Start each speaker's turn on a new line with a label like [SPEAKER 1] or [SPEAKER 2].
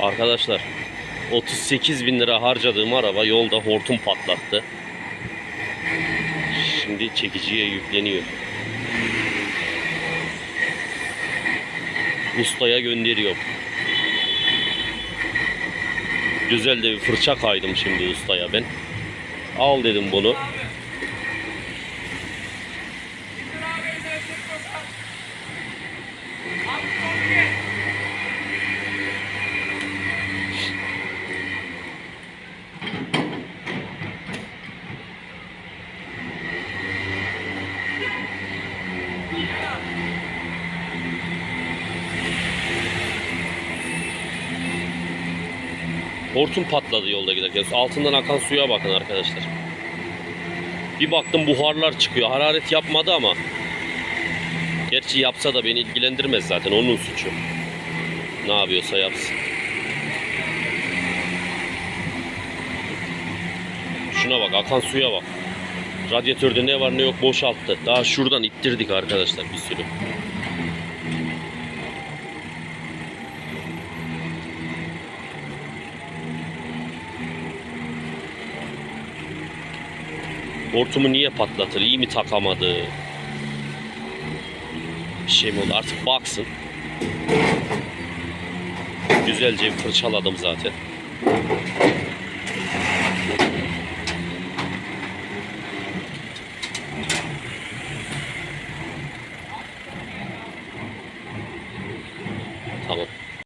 [SPEAKER 1] Arkadaşlar 38 bin lira harcadığım araba yolda hortum patlattı. Şimdi çekiciye yükleniyor. Ustaya gönderiyor. Güzel de bir fırça kaydım şimdi ustaya ben. Al dedim bunu. Hortum patladı yolda giderken. Altından akan suya bakın arkadaşlar. Bir baktım buharlar çıkıyor. Hararet yapmadı ama. Gerçi yapsa da beni ilgilendirmez zaten. Onun suçu. Ne yapıyorsa yapsın. Şuna bak akan suya bak. Radyatörde ne var ne yok boşalttı. Daha şuradan ittirdik arkadaşlar bir sürü. Hortumu niye patlatır? İyi mi takamadı? Bir şey mi oldu? Artık baksın. Güzelce fırçaladım zaten. Tamam.